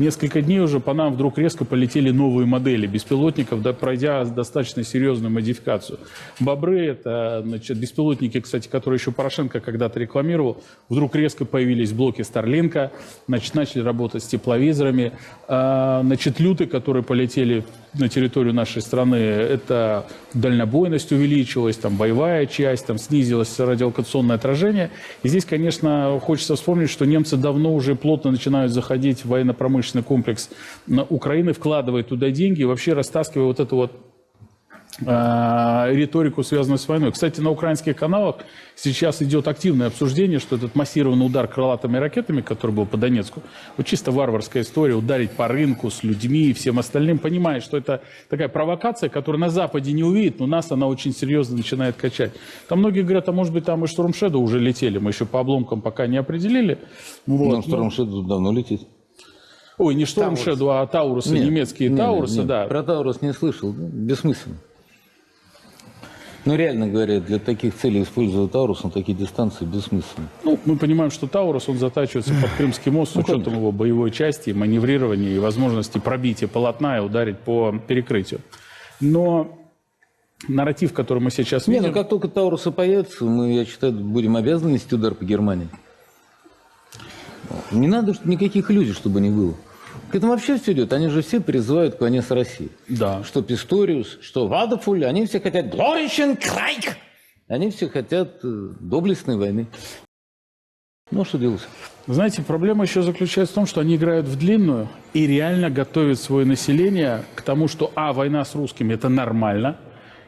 несколько дней уже по нам вдруг резко полетели новые модели беспилотников, да, пройдя достаточно серьезную модификацию. Бобры — это значит, беспилотники, кстати, которые еще Порошенко когда-то рекламировал. Вдруг резко появились блоки Старлинка, значит, начали работать с тепловизорами. А, значит, люты, которые полетели на территорию нашей страны, это дальнобойность увеличилась, там боевая часть, там снизилось радиолокационное отражение. И здесь, конечно, хочется вспомнить, что немцы давно уже плотно начинают заходить в военно-промышленный комплекс на Украины, вкладывая туда деньги и вообще растаскивая вот эту вот а, риторику, связанную с войной. Кстати, на украинских каналах сейчас идет активное обсуждение, что этот массированный удар крылатыми ракетами, который был по Донецку, вот чисто варварская история, ударить по рынку с людьми и всем остальным, понимает, что это такая провокация, которую на Западе не увидит, но нас она очень серьезно начинает качать. Там многие говорят, а может быть там и Штурм Шэдоу уже летели, мы еще по обломкам пока не определили. Вот, Ну, но- Шторм Шэдоу давно летит. Ой, не Шторм Шэдоу, а Таурусы, Нет, немецкие нет, Таурусы, нет, да. Про Таурус не слышал. Бессмысленно. Ну, реально говоря, для таких целей использовать Таурус на такие дистанции бессмысленно. Ну, мы понимаем, что Таурус, он затачивается под Крымский мост с Ну, учетом его боевой части, маневрирования и возможности пробития полотна и ударить по перекрытию. Но нарратив, который мы сейчас Не, видим... ну как только Таурусы появятся, мы, я считаю, будем обязаны нести удар по Германии. Не надо никаких иллюзий, чтобы не было. К этому вообще все идет. Они же все призывают к войне с Россией. Да. Что Писториус, что Вадафуль, они все хотят Глоричен Крайк. Они все хотят э, доблестной войны. Ну, что делать? Знаете, проблема еще заключается в том, что они играют в длинную и реально готовят свое население к тому, что, а, война с русскими – это нормально.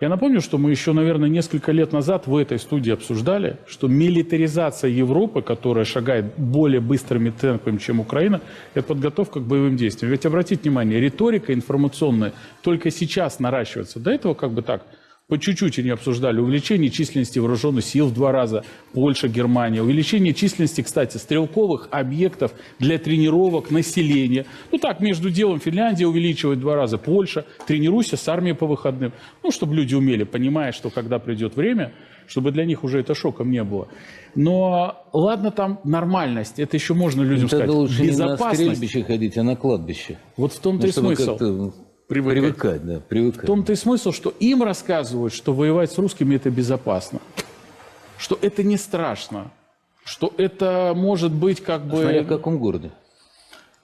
Я напомню, что мы еще, наверное, несколько лет назад в этой студии обсуждали, что милитаризация Европы, которая шагает более быстрыми темпами, чем Украина, это подготовка к боевым действиям. Ведь обратите внимание, риторика информационная только сейчас наращивается. До этого как бы так – по чуть-чуть они обсуждали увеличение численности вооруженных сил в два раза, Польша, Германия, увеличение численности, кстати, стрелковых объектов для тренировок населения. Ну так, между делом Финляндия увеличивает в два раза, Польша, тренируйся с армией по выходным. Ну, чтобы люди умели, понимая, что когда придет время, чтобы для них уже это шоком не было. Но ладно там нормальность, это еще можно людям Тогда сказать. лучше не на Безопасность, стрельбище ходить, а на кладбище. вот в том-то Ну, и смысл. как-то Привыкать. привыкать, да, привыкать. В том-то и смысл, что им рассказывают, что воевать с русскими это безопасно, что это не страшно, что это может быть как бы... Смотря в каком городе.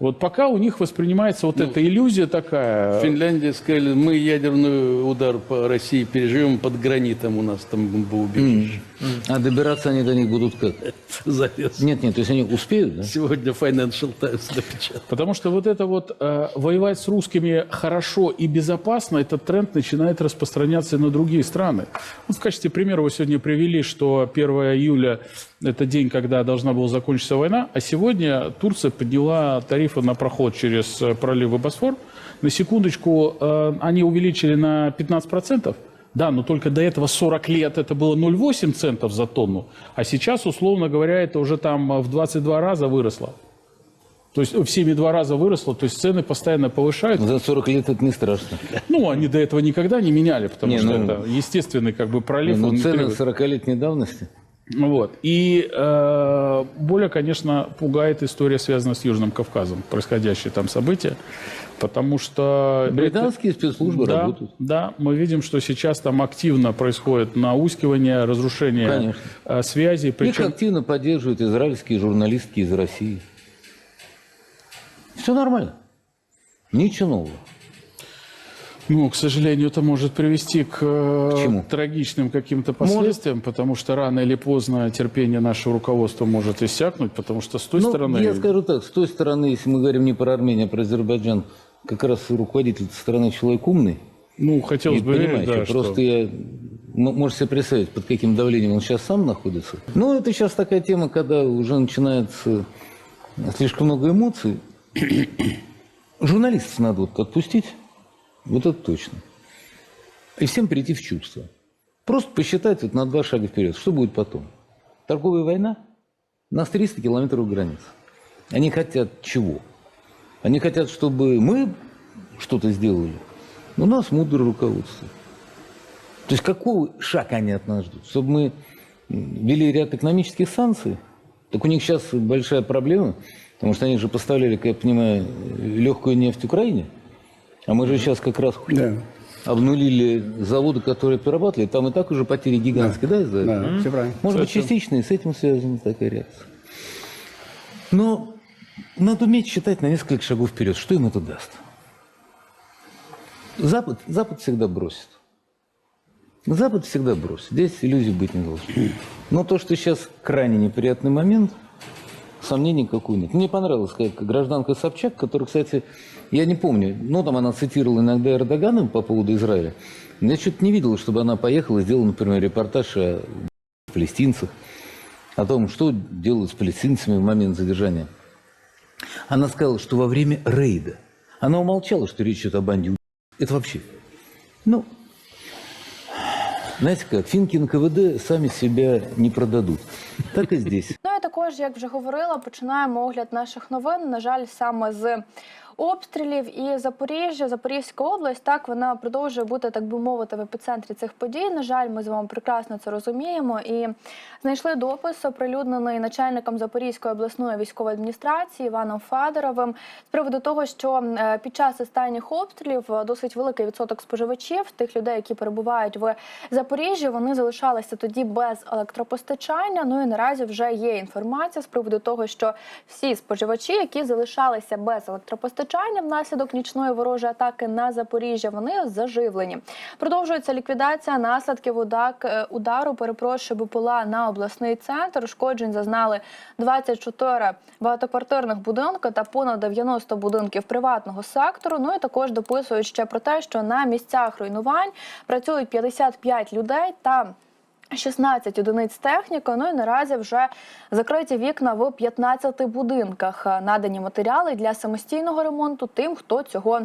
Вот пока у них воспринимается вот эта иллюзия такая. Финляндия сказали, мы ядерный удар по России переживем под гранитом, у нас там бомбоубежище. А добираться они до них будут как? Залез. Нет, нет, то есть они успеют, да? Сегодня Financial Times напечатал. Потому что вот это вот э, воевать с русскими хорошо и безопасно, этот тренд начинает распространяться и на другие страны. Вот в качестве примера вы сегодня привели, что 1 июля – это день, когда должна была закончиться война, а сегодня Турция подняла тарифы на проход через э, пролив и Босфор. На секундочку, э, они увеличили на 15%. Да, но только до этого 40 лет это было 0,8 центов за тонну, а сейчас, условно говоря, это уже там в 22 раза выросло. То есть в 7,2 раза выросло, то есть цены постоянно повышают. За 40 лет это не страшно. Ну, они до этого никогда не меняли, потому Не, что ну- это естественный как бы пролив. Но он не цены требует. 40-летней давности. Вот. И э, более, конечно, пугает история, связанная с Южным Кавказом, происходящие там события, потому что... Британские спецслужбы да, работают. Да, мы видим, что сейчас там активно происходит наускивание, разрушение Конечно. э, связей. Их Причем активно поддерживают израильские журналистки из России. Все нормально. Ничего нового. Ну, к сожалению, это может привести к, э, К трагичным каким-то последствиям, потому что рано или поздно терпение нашего руководства может иссякнуть, потому что с той Ну, стороны... я скажу так, с той стороны, если мы говорим не про Армению, а про Азербайджан, как раз руководитель страны человек умный. ну, хотелось И бы верить, понимаете, да, просто что... я... м- Можете себе представить, под каким давлением он сейчас сам находится. Ну, это сейчас такая тема, когда уже начинается слишком много эмоций. Журналистов надо вот отпустить, вот это точно. И всем прийти в чувство. Просто посчитать вот на два шага вперед. Что будет потом? Торговая война? У нас 300 километров границ. Они хотят чего? Они хотят, чтобы мы что-то сделали. Но нас мудрое руководство. То есть какой шаг они от нас ждут? Чтобы мы ввели ряд экономических санкций Так у них сейчас большая проблема, потому что они же поставляли, как я понимаю, легкую нефть Украине. А мы же сейчас как раз Да, обнулили заводы, которые перерабатывали. Там и так уже потери гигантские, да, из-за этого? да, все правильно. Может быть, частично и с этим связана такая реакция. Но надо уметь считать на несколько шагов вперед. Что им это даст? Запад, Запад всегда бросит. Запад всегда бросит. Здесь иллюзий быть не должно. Но то, что сейчас крайне неприятный момент, сомнений никакой нет. Мне понравилась как гражданка Собчак, которая, кстати, я не помню, но там она цитировала иногда Эрдогана по поводу Израиля. Я что-то не видел, чтобы она поехала и сделала, например, репортаж о палестинцах, о том, что делают с палестинцами в момент задержания. Она сказала, что во время рейда. Она умолчала, что речь идет о банде. Это вообще... Ну, знаете как, финки НКВД сами себя не продадут. Так и здесь. Також, як вже говорила, починаємо огляд наших новин. На жаль, саме з обстрілів і Запоріжжя, Запорізька область, так вона продовжує бути, так би мовити, в епіцентрі цих подій. На жаль, ми з вами прекрасно це розуміємо. І знайшли допис, оприлюднений начальником Запорізької обласної військової адміністрації Іваном Федоровим з приводу того, що е, під час останніх обстрілів е, досить великий відсоток споживачів, тих людей, які перебувають в Запоріжжі, вони залишалися тоді без електропостачання. Ну і наразі вже є інформація з приводу того, що всі споживачі, які залишалися без електропостачання внаслідок нічної ворожої атаки на Запоріжжя, вони заживлені. Продовжується ліквідація наслідків е, удару. Перепрошую, БПЛА на обласний центр. Ушкоджень зазнали 24 багатоквартирних будинки та понад 90 будинків приватного сектору. Ну і також дописують ще про те, що на місцях руйнувань працюють 55 людей та 16 одиниць техніки. Ну і наразі вже закриті вікна в 15 будинках. Надані матеріали для самостійного ремонту тим, хто цього.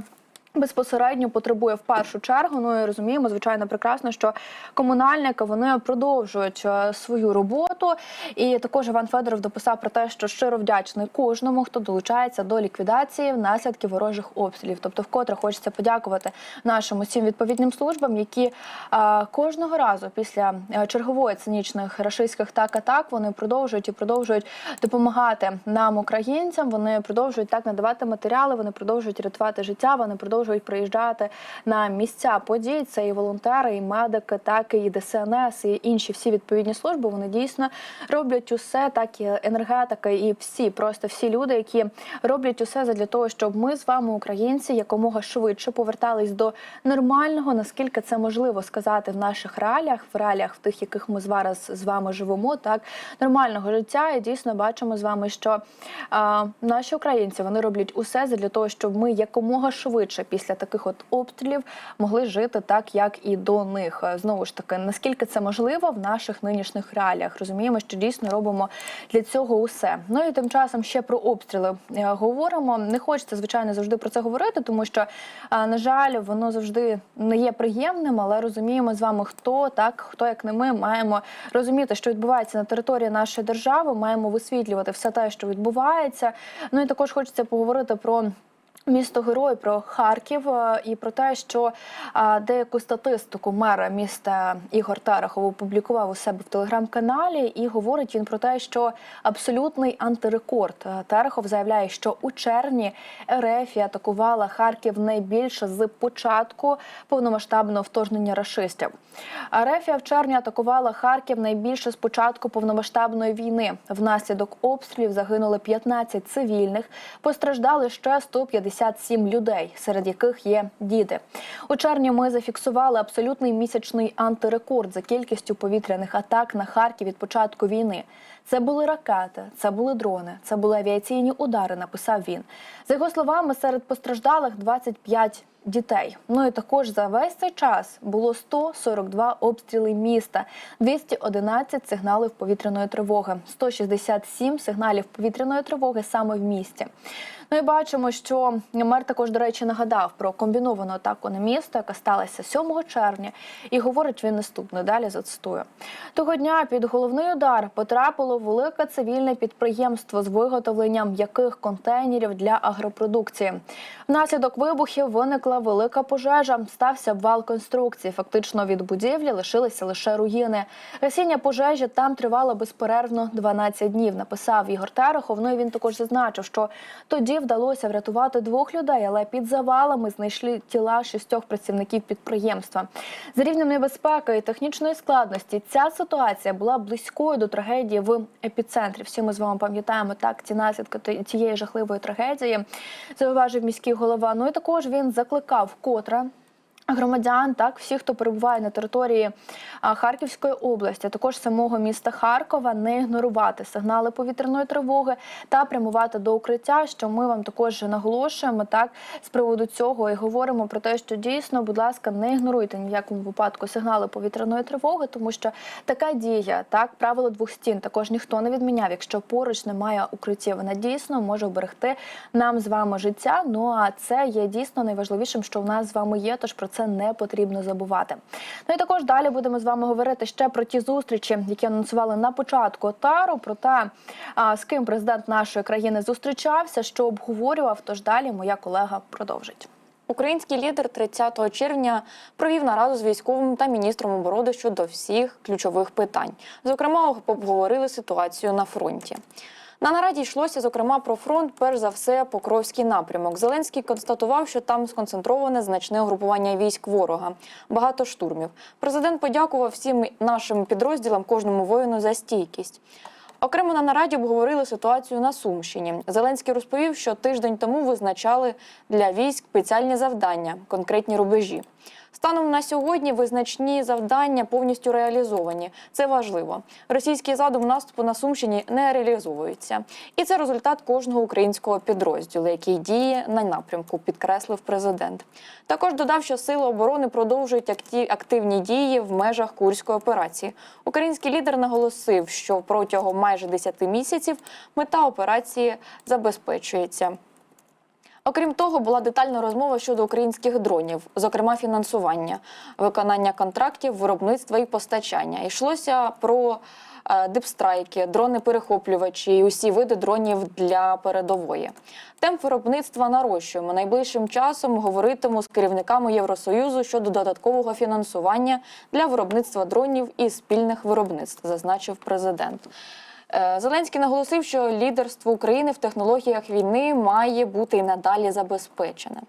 Безпосередньо потребує в першу чергу. Ну і розуміємо, звичайно, прекрасно, що комунальники вони продовжують е, свою роботу. І також Іван Федоров дописав про те, що щиро вдячний кожному, хто долучається до ліквідації наслідків ворожих обстрілів. Тобто, вкотре хочеться подякувати нашим усім відповідним службам, які е, кожного разу після е, чергової цинічних рашистських так атак вони продовжують і продовжують допомагати нам, українцям. Вони продовжують так надавати матеріали, вони продовжують рятувати життя. Вони продовжують приїжджати на місця подій. Це і волонтери, і медики, так і ДСНС, і інші всі відповідні служби. Вони дійсно роблять усе, так і енергетика, і всі, просто всі люди, які роблять усе для того, щоб ми з вами, українці, якомога швидше повертались до нормального, наскільки це можливо сказати в наших реаліях, в реаліях, в тих, яких ми зараз з вами живемо, так нормального життя. І дійсно бачимо з вами, що а, наші українці вони роблять усе для того, щоб ми якомога швидше після таких от обстрілів могли жити так, як і до них. Знову ж таки, наскільки це можливо в наших нинішніх реаліях, розуміємо, що дійсно робимо для цього усе. Ну і тим часом ще про обстріли е, говоримо. Не хочеться звичайно завжди про це говорити, тому що е, на жаль, воно завжди не є приємним, але розуміємо з вами, хто так, хто як не ми маємо розуміти, що відбувається на території нашої держави. Маємо висвітлювати все те, що відбувається. Ну і також хочеться поговорити про. Місто герой про Харків е, і про те, що е, деяку статистику мер міста Ігор Терехов опублікував у себе в телеграм-каналі, і говорить він про те, що абсолютний антирекорд. Е, Терехов заявляє, що у червні РФ атакувала Харків найбільше з початку повномасштабного вторгнення рашистів. РФ в червні атакувала Харків найбільше з початку повномасштабної війни. Внаслідок обстрілів загинули 15 цивільних, постраждали ще 157 людей, серед яких є діти. У червні ми зафіксували абсолютний місячний антирекорд за кількістю повітряних атак на Харків від початку війни. Це були ракети, це були дрони, це були авіаційні удари. Написав він. За його словами, серед постраждалих 25 дітей. Ну і також за весь цей час було 142 обстріли міста, 211 сигналів повітряної тривоги, 167 сигналів повітряної тривоги саме в місті. Ну і бачимо, що мер також, до речі, нагадав про комбіновану атаку на місто, яка сталася 7 червня, і говорить він наступне. Далі зацитую. Того дня під головний удар потрапило велике цивільне підприємство з виготовленням м'яких контейнерів для агропродукції. Внаслідок вибухів виникла велика пожежа. Стався обвал конструкції. Фактично від будівлі лишилися лише руїни. Гасіння пожежі там тривало безперервно 12 днів. Написав Ігор Терехов. Ну і він також зазначив, що тоді вдалося врятувати двох людей, але під завалами знайшли тіла шістьох працівників підприємства. За рівнем небезпеки і технічної складності ця ситуація була близькою до трагедії в епіцентрі. Всі ми з вами пам'ятаємо так ці наслідки цієї жахливої трагедії. Зауважив міський голова. Ну і також він закликав вкотре громадян, так всі, хто перебуває на території Харківської області, а також самого міста Харкова, не ігнорувати сигнали повітряної тривоги та прямувати до укриття. Що ми вам також наголошуємо так з приводу цього і говоримо про те, що дійсно, будь ласка, не ігноруйте ні в якому випадку сигнали повітряної тривоги, тому що така дія, так правило двох стін, також ніхто не відміняв. Якщо поруч немає укриття, вона дійсно може вберегти нам з вами життя. Ну а це є дійсно найважливішим, що в нас з вами є. Тож про це не потрібно забувати. Ну і також далі будемо з вами говорити ще про ті зустрічі, які анонсували на початку тару, про те, з ким президент нашої країни зустрічався, що обговорював. Тож далі моя колега продовжить. Український лідер 30 червня провів нараду з військовим та міністром оборони щодо всіх ключових питань. Зокрема, обговорили ситуацію на фронті. На нараді йшлося зокрема про фронт, перш за все, Покровський напрямок. Зеленський констатував, що там сконцентроване значне угрупування військ ворога, багато штурмів. Президент подякував всім нашим підрозділам, кожному воїну за стійкість. Окремо на нараді обговорили ситуацію на Сумщині. Зеленський розповів, що тиждень тому визначали для військ спеціальні завдання, конкретні рубежі. Станом на сьогодні визначні завдання повністю реалізовані. Це важливо. Російський задум наступу на Сумщині не реалізовується, і це результат кожного українського підрозділу, який діє на напрямку, підкреслив президент. Також додав, що сили оборони продовжують активні дії в межах курської операції. Український лідер наголосив, що протягом майже 10 місяців мета операції забезпечується. Окрім того, була детальна розмова щодо українських дронів, зокрема фінансування, виконання контрактів, виробництва і постачання. Йшлося про е, дипстрайки, дрони-перехоплювачі і усі види дронів для передової. Темп виробництва нарощуємо. Найближчим часом говоритиму з керівниками Євросоюзу щодо додаткового фінансування для виробництва дронів і спільних виробництв, зазначив президент. Е, Зеленський наголосив, що лідерство України в технологіях війни має бути і надалі забезпечене.